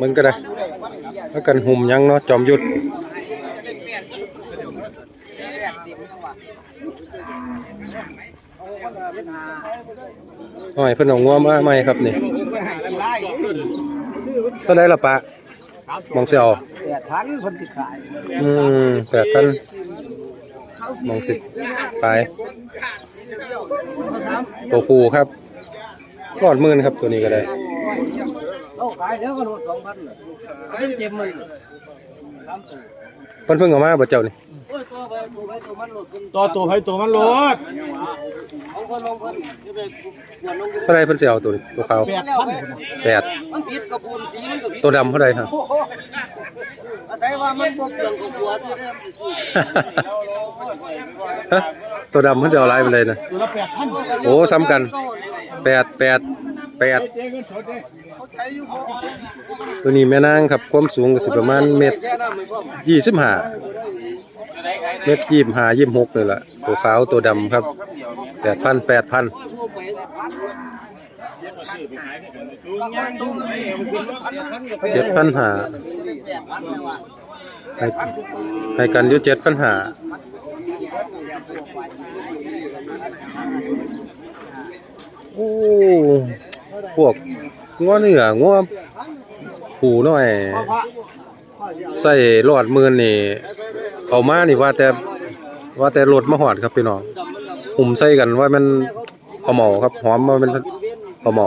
มึงก็ได้แล้วกันหุ่มยังเนาะจอมยุทธหอยเพิ่นเอางัวมาใหม่ครับนี่เท่าไหร่ล่ะปะมองสิเอาแปดพันคนสิขายอืมแปดพันมองสิไปตัวผูครับรอดหมื่นครับตัวนี้ก็ได้ เอาขายแล้วก็ลดสองพันเลยเต็มมันเลยสามตัวเพิ่นเพิ่งเอามาบ่เจ้านี่โอ้ยตัวไปตัวไปตัวมันลดขึ้นตัวตัวไผตัวมันโลดเอาคนลงคนจะไปหวนลงเท่าไหร่เพิ่นสิเอาตัวนี้ตัวขาวแปดแล้วพันไปแปดมันผิดกับปูนสีมันก็ผิดตัวดำเท่าไหร่ครับอาศัยว่ามันบ่เปลืองของหัวที่เริ่มสิฮะตัวดำเพิ่นจะเอาลายมันเลยนะตัวละแปดพันโอ้ซ้ำกันแปดแปด แปดตัวนี้แม่นางครับความสูงก็สิประมาณเมตรยี่สิบห้าเมตรยี่สิบห้ายี่สิบหกนี่แหละตัวขาวตัวดำครับแปดพันแปดพันเจ็ดพันหาให้ให้กันอยู่เจ็ดพันหาโอ้ พวกงัวเนื้องัวผูน้อยใส่หลอดมือนี่เอามานี่ว่าแต่ว่าแต่รถมาหอดครับพี่น้องหุ่มใส่กันว่ามันเอาเหมาครับหอมว่ามันเอาเหมา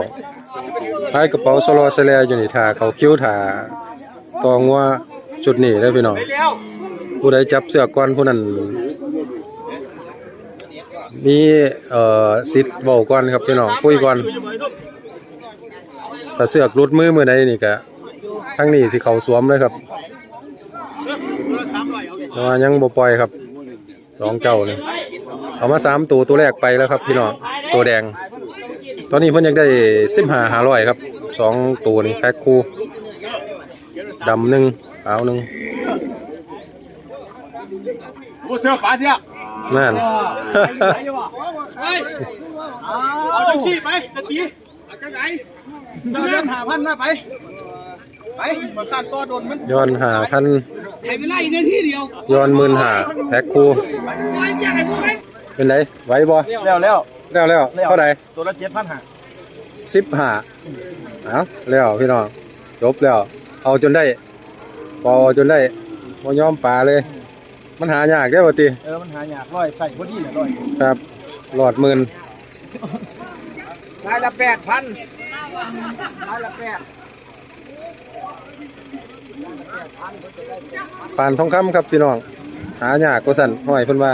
ท้ายกระเป๋าโซโลเซเลอยู่นี่ทาเขาคิ้วทากองว่าชุดนี้ได้พี่น้องผู้ใดจับเสือก่อนผู้นั้นมีเอ่อสิทธิ์เว้าก่อนครับพี่น้องคุยก่อน ถ้าเสือกรุดมือมือใดนี่ก็ทั้งนี้สิเขาสวมเลยครับแต่ว่ายังบ่ปล่อยครับสองเจ้านี่เอามาสามตัวตัวแรกไปแล้วครับ พี่น้องตัวแดง ตอนนี้เพิ่นอยากได้สิบห้าห้าร้อยครับสองตัวนี่แพ็คคู่ดำหนึ่งขาวหนึ่งผู้เสื้อฝาเสียนั่นเอาจังซี่ไปตะกี้เอาจังไหน เดินหาพันมาไป ไปมาสร้างตัวโดนมันย้อนหาพันให้เวลาอีกนาทีเดียวย้อนหมื่นหาแพ็คคู่เป็นไงไหวบ่แล้วแล้วแล้วแล้วเท่าไหร่ตัวละเจ็ดพันห้าสิบห้าเอาแล้วพี่น้องจบแล้ว เอาจนได้พอจนได้พอยอมป่าเลย มันหายากได้อว่าติเออมันหายากร้อยใส่พอดีเลยร้อยครับหลอดหมื่นรายละแปดพันรายละแปานทองคำครับพี่น้อง หายากกสั่นห้อยเพิ่นว่า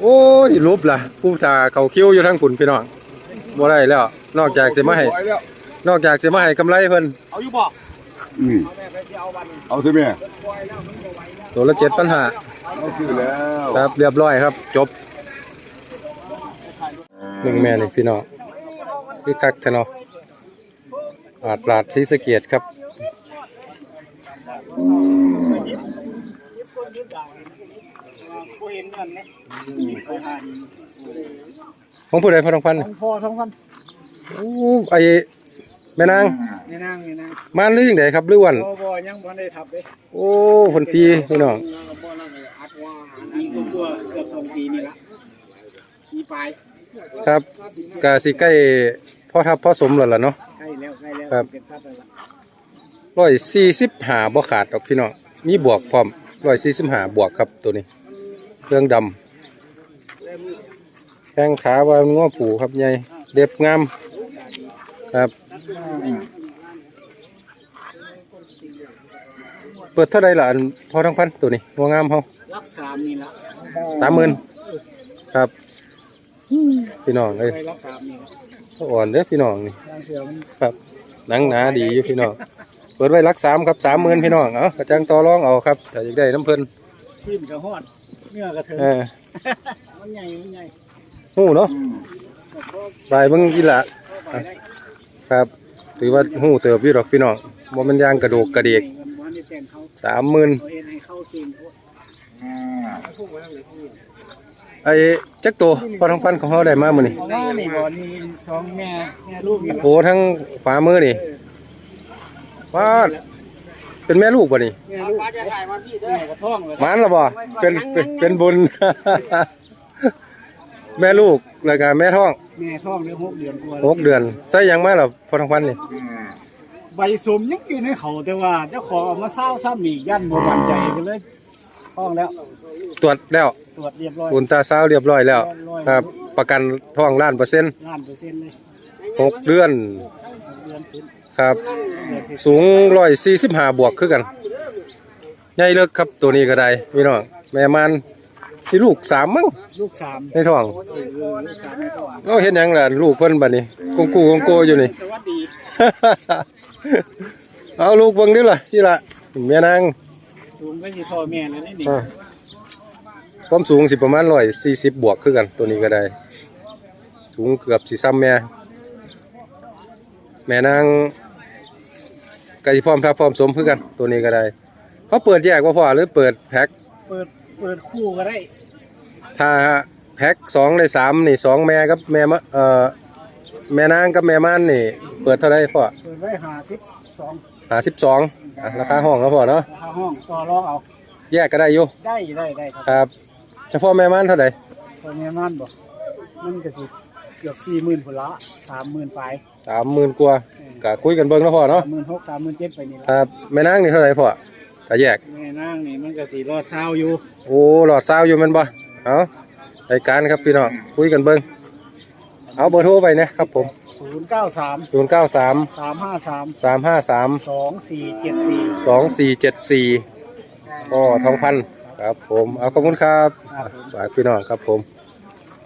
โอ้ยรูปล่ะ ผู้ตาเขาคิ้วอยู่ทั้งปุ่นพี่น้องบ่ได้แล้ว นอกจากสิมาให้นอกจากสิมาให้กำไรเพิ่นเอาอยู่บ่อืมเอาใช่ไหมตัวละ7,500เอาซื้อแล้ว ครับเรียบร้อยครับ จบหนึ่งแม่นี่พี่น้อง คือคักแท้เนาะอาดลาดศรีสะเกียดครับ ของผู้ใดพอทองพันธุ์พอสองพันโอ้ไอแม่นางนี่นั่งนี่นั่งมาหรือยังไงครับหรือวัน บ่บ่ยังบ่ได้ทับเลยโอ้ผลปีพี่น้อง บ่นั่งเลยอัดว่าอันตัวเกือบสองปีนี่ละปีปลาย ครับกาสิใกล้พ่อทับพ่อสมแล้วล่ะเนาะ ใกล้แล้วใกล้แล้วครับ เป็นสัตว์แล้วล่ะร้อยสี่สิบหาบ่ขาดดอกพี่น้องมีบวกพร้อมร้อยสี่สิบหาบวกครับตัวนี้ เครื่องดำแข้งขาว่ามันง้อผูครับใหญ่เด็บงามครับ เปิดเท่าไรล่ะอันพอทั้งพันตัวนี้งัวงามเขารักสามนี่ละสามหมื่นครับ พี่น้องเอ้ยไปรักสามนี่ละสะอ่อนเด้อพี่น้องนี่ทางเสือมันครับหนังหนาดีอยู่พี่น้องเปิดไว้รักสามครับสามหมื่นพี่น้องเอากระจังต่อรองเอาครับถ้าอยากได้น้ำเพิ่นสิ้นกระหอดเนื้อกระเทิงเออมันใหญ่มันใหญ่หูเนาะไปเบิ่งอีหละครับ ถือว่าหูเติบอยู่ดอกพี่น้องบ่มันยางกระดูกกระเดกวันนี้แต่งเขาสามหมื่นเขาเห็นให้เข้าซีนพวกไอ้จักตัวพอทั้งพันของเขาได้มามื้อนี้เพราะว่านี่บ่อนี่สองแม่แม่ลูกนี่ละโอ้ทั้งขวามือนี่ป้าดเป็นแม่ลูกป่ะนี่แม่ลูกจะถ่ายมาพี่เด้อแม่กระท่องเลยหมันหรอบ่เป็นเป็นเป็นบุญ แม่ลูกแล้วก็แม่ท้อง แม่ท่องได้หกเดือนกว่าหกเดือนใส่หยังมาหรอพอทองพันนี่ใบสมยังอยู่ในเขาแต่ว่าเจ้าของเอามาเศร้าซ้ำอีกยันโบราณใจกันเลย ท่องแล้ว ตรวจแล้วตรวจเรียบร้อยอุนตราซาวด์เรียบร้อยแล้วครับประกันท้องล้านเปอร์เซ็นต์ล้านเปอร์เซ็นต์เลยหกเดือนเดือนขึ้นครับเดือนสิบสูงร้อยสี่สิบห้าบวกคือกันใหญ่เลิกครับตัวนี้ก็ได้พี่น้องแม่มันสิลูกสามมั้งลูกสามในท้องเออลูกสามไม่ท่องเราเห็นยังล่ะลูกเพิ่นบัดนี้กงกูกงโกอยู่นี่ สวัสดี เอาลูกเบิ่งดิล่ะที่ละแม่นาง สูงก็สิพ่อแม่แล้วนี่นี่อ่าความสูงสิประมาณ140บวกคือกันตัวนี้ก็ได้ สูงเกือบสิซ้ำแม่ แม่นางก็สิพร้อมทับพร้อมสมคือกัน ตัวนี้ก็ได้เขาเปิดแยกว่าพอหรือเปิดแพ็คเปิดเปิดคู่ก็ได้ถ้าแพ็คสองในสามนี่สองแม่กับแม่มะเอ่อแม่นางกับแม่ม่านนี่ เปิดเท่าไรพ่อเปิดไว้หาสิบสองหาสิบสองราคาห้องแล้วพ่อเนาะราคาห้องต่อรองเอา แยกก็ได้อยู่ได้ได้ได้ครับครับ เฉพาะแม่ม่านเท่าไหร่ตัวแม่มันบอกมันก็สิเกือบสี่หมื่นผลละสามหมื่นไปสามหมื่นกว่ากะคุยกันเบิ่งแล้วพ่อเนาะสามหมื่นหกสามหมื่นเจ็ดไปนี่คละรับแม่นางนี่เท่าไหร่พ่อถ้าแยกแม่นางนี่มันก็สิรอดเศร้าอยู่ โอ้หลอดซาวอยู่แมันบ่เอารายการครับพี่น้องคุยกันเบิ่ง เอาเบอร์โทรไปนะครับผม ศูนย์เก้าสาม0 9 3สามห้าสาม3 5 3สองสี่เจ็ดสี่2 4 7 4ก็ทองพันครับผมเอาขอบคุณครับครับผมฝากพี่น้องครับผม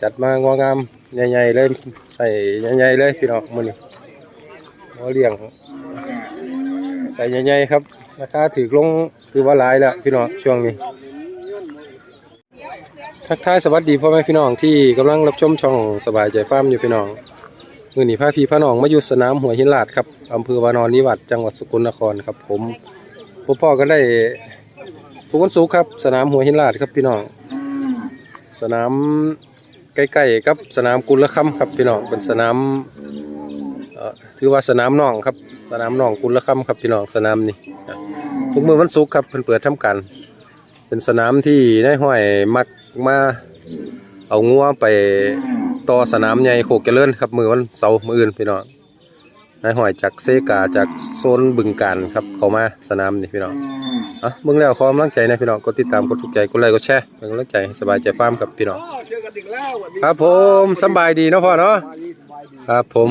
จัดมางองามใหญ่ๆเลยใส่ใหญ่ๆเลยพี่น้องมื้อนี้เอาเลี้ยงใส่ใหญ่ๆครับราคาถือลงถือว่าหลายแล้วพี่น้องช่วงนี้ ทักทายสวัสดีพ่อแม่พี่น้องที่กำลังรับชมช่องสบายใจฟ้าร์มอยู่พี่น้องมือหนีพาพี่พาน้องมาอยู่สนามหัวหินลาดครับอำเภอวานอนนิวัดจังหวัดสกลนครครับ ผมพ่อพ่อก็ได้ทุกวันศุกร์ครับ สนามหัวหินลาดครับพี่น้อง สนามใกล้ๆครับสนามกุลคำครับพี่น้องเป็นสนามถือว่าสนามน่องครับ สนามน่องกุลคำครับพี่น้องสนามนี้ทุกมือวันศุกร์ครับเพิ่นเปิดทำการเป็นสนามที่นายห้อยมัก มา เอางัวไปต่อสนามใหญ่โคกเจริญครับมือวันเสาร์มืออื่นพี่น้องนายห้อยจากเซกาจากโซนบึงการครับเข้ามาสนามนี่พี่น้องอะเบิ่งแล้วขอกำลังใจนะพี่น้องกดติดตามกดถูกใจกดไลค์กดแชร์เป็นกำลังใจให้สบายใจฟาร์มกับพี่น้องเจอกันอีกแล้ววันนี้ครับผมสำบายดีเนาะพ่อเนาะครับผม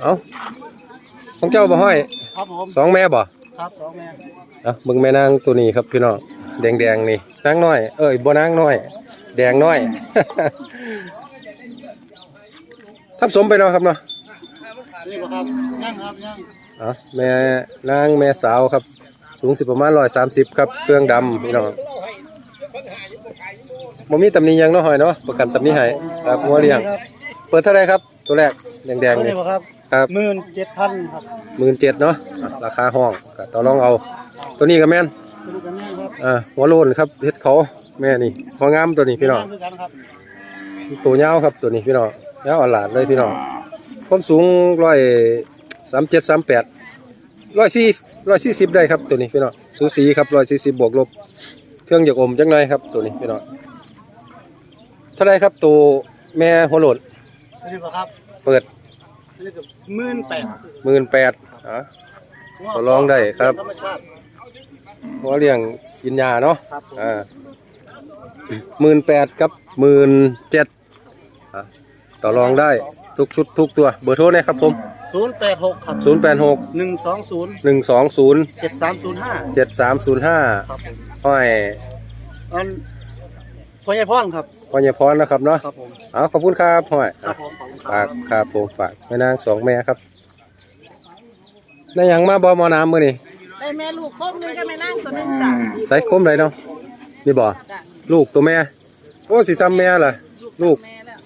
เอาของเจ้าบ่ห้อยครับผมสองแม่บ่ครับสองแม่อะเบิ่งแม่นางตัวนี้ครับพี่น้อง แดงๆนี่นางน้อย เอ้ยบ่นางน้อย แดงน้อยทับสมไปเนาะครับเนาะนี่บ่ครับย่างครับย่างอะแม่นางแม่สาวครับ สูงสิประมาณ130ครับ เครื่องดำพี่น้องบ่มีตำหนิหยังเนาะหอยเนาะประกันตำหนิให้ครับงัวเลี้ยง เปิดเท่าไหรครับ ตัวแรกแดงๆนี่นี่บ่ครับครับหมื่นเจ็ดพันครับ17,000เนาะอะราคาห้องก็ต่อรองเอา ตัวนี้ก็แม่น ดูกันย่างครับอ่าหัวโลนครับเฮ็ดเขาแม่นี่หัวงามตัวนี้พี่น้องคือกันครับตัวยาวครับตัวนี้พี่น้องยาวอลาดเลยพี่น้องความสูงร้อยสามเจ็ดสามแปดร้อยสี่ร้อยสี่สิบได้ครับตัวนี้พี่น้องสูสีครับร้อยสี่สิบบวกลบ เครื่องหยกอมจังหน่อยครับตัวนี้พี่น้องเท่าไรครับตัวแม่หัวโลนนี่บ่ครับเปิดนี่ก็หมื่นแปดหมื่นแปดอะต่อรองได้ครับธรรมชาติ หัวเลี้ยงกินยาเนาะครับผมอ่าหมื่นแปดกับหมื่นเจ็ดต่อรองได้ทุกชุดทุกตัวเบอร์โทรนะครับผม ศูนย์แปดหกครับศูนย์แปดหกหนึ่งสองศูนย์หนึ่งสองศูนย์เจ็ดสามศูนย์ห้าเจ็ดสามศูนย์ห้าครับผมห้อยอันพ่อใหญ่พ่อนครับ พ่อใหญ่พรนะครับเนาะครับผมเอาขอบคุณครับห้อยครับผมขอบคุณคฝารักบครับผมฝากแม่นางสองแม่ครับได้หยังมาบอมอน้ำมือนี่ ได้แม่ลูกครบนึงก็ไม่นั่งตัวนึงจ้ะใส่คมเลยเนาะนี่บ่จ้ะลูกตัวแม่ โอ้สีซ้ำแม่ล่ะ ลูกแม่แล้ว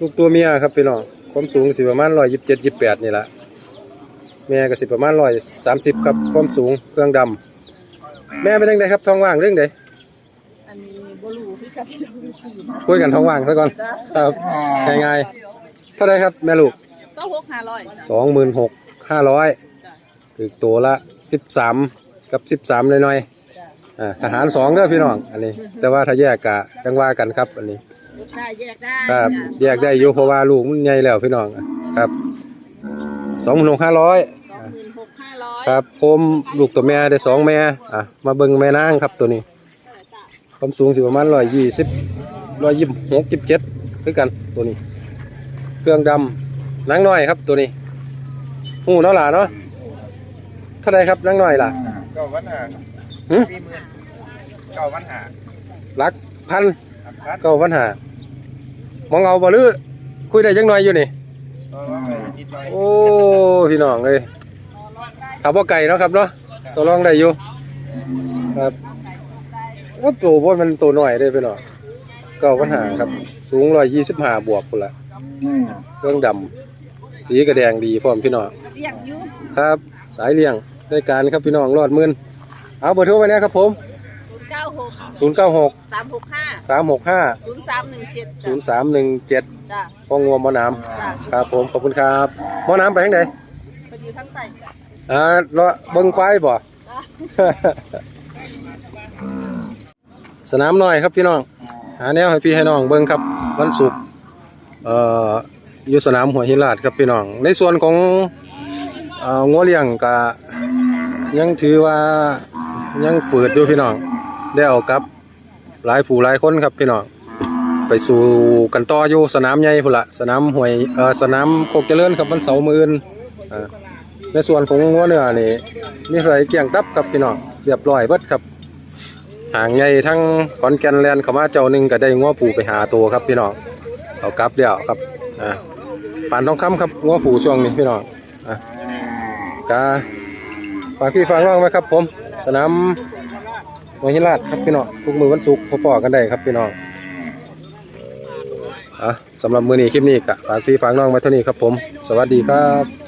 ลูกตัวเมียครับพี่น้องความสูงสิประมาณร้อยยี่สิบเจ็ดยี่สิบแปดนี่แหละแม่ก็สิประมาณร้อยสามสิบครับความสูงเครื่องดำแม่เป็นยังไงครับท้องว่างเรื่องใดอันนี้บลูที่กับเจ้าสี่นะคุยกันท้องว่างซะก่อนครับง่ายๆเท่าไรครับแม่ลูกเศร้าหกห้าร้อยสองหมื่นหกห้าร้อย จ้ะคือตัวละสิบสามกับสิบสามหน่อยๆอ่าทหารสองเด้อพี่น้องอันนี้ แต่ว่าถ้าแยกกะจังว่ากันครับ อันนี้ได้แยกได้ครับจ้ะแยกได้อยู่เพราะว่าลูกมันใหญ่แล้วพี่น้องครับสองหมื่นหกห้าร้อยสองหมื่นหกห้าร้อยครับโคมลูกตัวแม่ได้สองแม่อะมาเบิ่งแม่นางครับตัวนี้ความสูงสิประมาณร้อยยี่สิบร้อยยี่สิบหกยี่สิบเจ็ดคือกันตัวนี้ เครื่องดำนางน้อยครับตัวนี้หูเนาะหล่ะเนาะเท่าไรครับนางน้อยล่ะเก้าวันหาหึสี่หมื่นเก้าวันหารักพันครับเก้าพันหามองเอาบ่ลือคุยได้จังหน่อยอยู่นี่ก็ว่าไปนิดหน่อยโอ้พี่น้องเอ้ยขับว่าไก่เนาะครับเนาะตัวรองได้อยู่ครับโอ้ตัวบ่มันตัวน้อยได้พี่น้องเก้าพันหาครับ สูงร้อยยี่สิบห้าบวกพุ่นละเครื่องดำสีกระแดงดีพร้อมพี่น้องเรียกอยูครับ สายเลี้ยง ได้การครับพี่น้องรอดหมื่นเอาเบอร์โทรไว้นะครับผมศูนย์เก้าหก096 สามหกห้า365 ศูนย์สามหนึ่งเจ็ด0317จ้ะพ่องัวหมอน้จ้ะำครับผมขอบคุณครับหมอน้ำไปทางไหนไปอยู่ทั้งใต้จ้ะอ่ารอเบิ่งควายบ่ จ้ะ สนามน้อยครับพี่น้อง หาแนวให้พี่ให้น้องเบิ่งครับวันศุกร์เอ่ออยู่สนามหัวหินลาดครับพี่น้อง ในส่วนของเอ่องัวเลี้ยงก็ ยังถือว่ายังฝืดอยู่พี่น้องได้เอากับหลายผู้หลายคนครับพี่น้องไปสู่กันต่ออยู่สนามใหญ่พุ่นละสนามหวยเออสนามโคกเจริญครับวันเสาร์มื้ออื่นในส่วนของงัวเนื้อนี่มีไรเกี่ยงตับครับพี่น้องเรียบร้อยเบิดครับห่างใหญ่ทั้งขอนแก่นแลนเขามาเจ้าหนึ่งก็ได้งัวผูไปหาตัวครับพี่น้องเอากลับแล้วครับอ่าปานทองคำครับงัวผูช่วงนี้พี่น้องอะกา ฝากพี่ฟังน้องไหมครับ ผม สนามหัวหินลาดครับพี่น้องทุกมือวันศุกร์พอๆกันได้ครับพี่น้องอะสำหรับมือนี้คลิปนี้ก็ฝากพี่ฟังน้องไว้เท่านี้ครับผม สวัสดีครับ